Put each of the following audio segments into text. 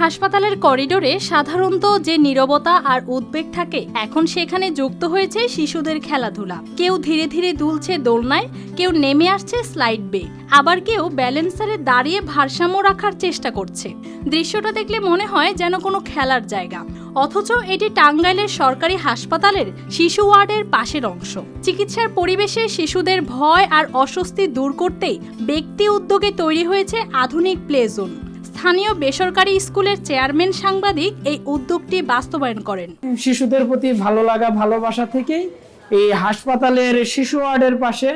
হাসপাতালের করিডোরে সাধারণত যে নীরবতা আর উদ্বেগ থাকে, এখন সেখানে যুক্ত হয়েছে শিশুদের খেলাধুলা। কেউ ধীরে ধীরে দুলছে দোলনায়, কেউ নেমে আসছে স্লাইড বে। আবার কেউ ব্যালেন্সারে দাঁড়িয়ে ভারসাম্য রাখার চেষ্টা করছে। দৃশ্যটা দেখলে মনে হয় যেন কোনো খেলার জায়গা। অথচ এটি টাঙ্গাইলের সরকারি হাসপাতালের শিশু ওয়ার্ডের পাশের অংশ। চিকিৎসার পরিবেশে শিশুদের ভয় আর অস্বস্তি দূর করতেই ব্যক্তি উদ্যোগে তৈরি হয়েছে আধুনিক প্লে জোন। স্থানীয় বেসরকারি স্কুলের চেয়ারম্যান সাংবাদিক এই উদ্যোগটি বাস্তবায়ন করেন। শিশুদের প্রতি ভালো লাগা, ভালোবাসা থেকেই এই হাসপাতালের শিশু ওয়ার্ডের পাশে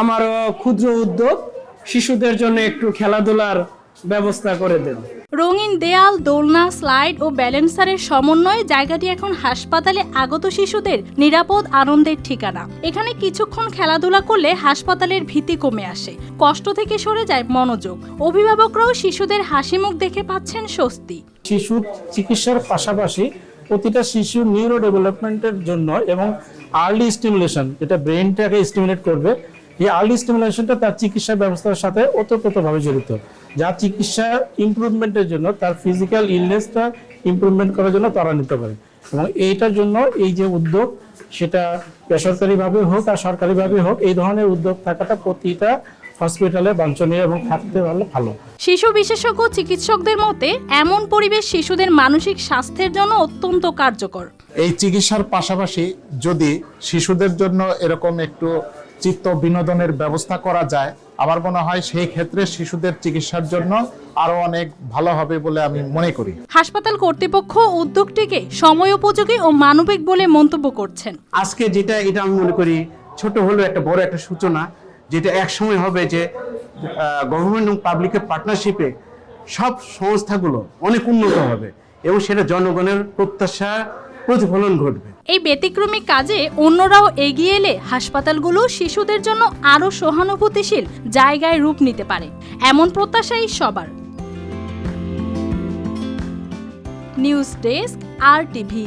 আমারও ক্ষুদ্র উদ্যোগ, শিশুদের জন্য একটু খেলাধুলার ব্যবস্থা করে দেন রঙিন দেয়াল, দোলনা, স্লাইড ও ব্যালেন্সারের সমন্বয়ে জায়গাটি এখন হাসপাতালে আগত শিশুদের নিরাপদ, আনন্দের ঠিকানা। এখানে কিছুক্ষণ খেলাধুলা করলে হাসপাতালের ভীতি কমে আসে। কষ্ট থেকে সরে যায় মনোযোগ। অভিভাবকরাও শিশুদের হাসি মুখ দেখে পাচ্ছেন স্বস্তি। শিশু চিকিৎসার পাশাপাশি প্রতিটা শিশু নিউরো ডেভেলপমেন্টের জন্য এবং আর্লি স্টিমুলেশন যেটা ব্রেনটাকে স্টিমুলেট করবে, এই আর্লি স্টিমুলেশনটা তার চিকিৎসা ব্যবস্থার সাথে ওতপ্রোতভাবে জড়িত। যা চিকিৎসা ইমপ্রুভমেন্টের জন্য তার ফিজিক্যাল ইলনেসটা ইমপ্রুভমেন্ট করার জন্য ত্বরান্বিত করে এবং এইটার জন্য এই যে উদ্যোগ সেটা বেসরকারিভাবে হোক আর সরকারিভাবে হোক এই ধরনের উদ্যোগ থাকাটা প্রতিটা হসপিটালে বাঞ্ছনীয় এবং থাকতে পারলে ভালো। শিশু বিশেষজ্ঞ চিকিৎসকদের মতে এমন পরিবেশ শিশুদের মানসিক স্বাস্থ্যের জন্য অত্যন্ত কার্যকর। এই চিকিৎসার পাশাপাশি যদি শিশুদের জন্য এরকম একটু চিত্ত বিনোদনের ব্যবস্থা করা যায়। আমার মনে হয় সেই ক্ষেত্রে শিশুদের চিকিৎসার জন্য আরও অনেক ভালো হবে বলে আমি মনে করি। হাসপাতাল কর্তৃপক্ষ উদ্যোগটিকে সময় উপযোগী ও মানবিক বলে মন্তব্য করছেন। আজকে যেটা এটা আমি মনে করি ছোট হলেও একটা বড় একটা সূচনা যেটা এক সময় হবে যে গভর্নমেন্ট এবং পাবলিকের পার্টনারশিপে সব সংস্থাগুলো অনেক উন্নত হবে এবং সেটা জনগণের প্রত্যাশা প্রতিফলন ঘটবে। এই ব্যতিক্রমী কাজে অন্যরাও এগিয়ে এলে হাসপাতালগুলো শিশুদের জন্য আরও সহানুভূতিশীল জায়গায় রূপ নিতে পারে। এমন প্রত্যাশাই সবার। News desk, R TV.